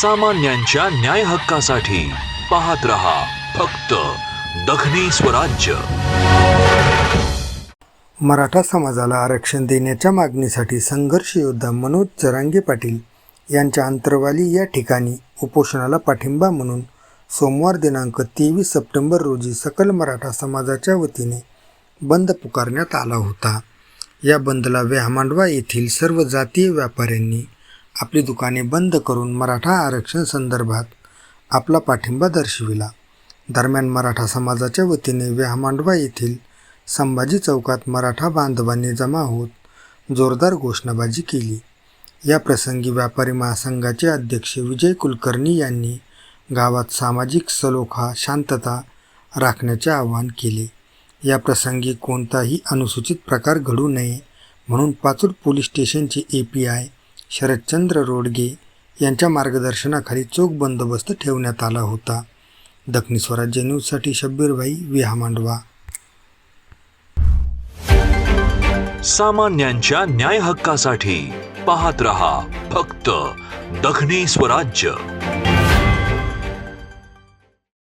सामान्यांच्या न्याय हक्कासाठी पाहत रहा फक्त दखनी स्वराज्य. मराठा समाजाला आरक्षण देण्याच्या मागणीसाठी संघर्ष योद्धा मनोज जरांगे पाटील यांच्या अंतरवाली या ठिकाणी उपोषणाला पाठिंबा म्हणून सोमवार दिनांक तेवीस सप्टेंबर रोजी सकल मराठा समाजाच्या वतीने बंद पुकारण्यात आला होता. या बंदला व्यामांडवा येथील सर्व जातीय व्यापाऱ्यांनी आपली दुकाने बंद करून मराठा आरक्षण संदर्भात आपला पाठिंबा दर्शविला. दरम्यान मराठा समाजाच्या वतीने व्याहामांडवा येथील संभाजी चौकात मराठा बांधवांनी जमा होत जोरदार घोषणाबाजी केली. या प्रसंगी व्यापारी महासंघाचे अध्यक्ष विजय कुलकर्णी यांनी गावात सामाजिक सलोखा शांतता राखण्याचे आवाहन केले. या प्रसंगी कोणताही अनुसूचित प्रकार घडू नये म्हणून पाचूर पोलीस स्टेशनचे A P I Sharadchandra Rodge यांच्या मार्गदर्शनाखाली चोख बंदोबस्त ठेवण्यात आला होता. दखनी स्वराज्य न्यूजसाठी शब्बीरभाई विहा मांडवा सामान्यांच्या न्याय हक्कासाठी पाहत रहा फक्त दखनी स्वराज्य.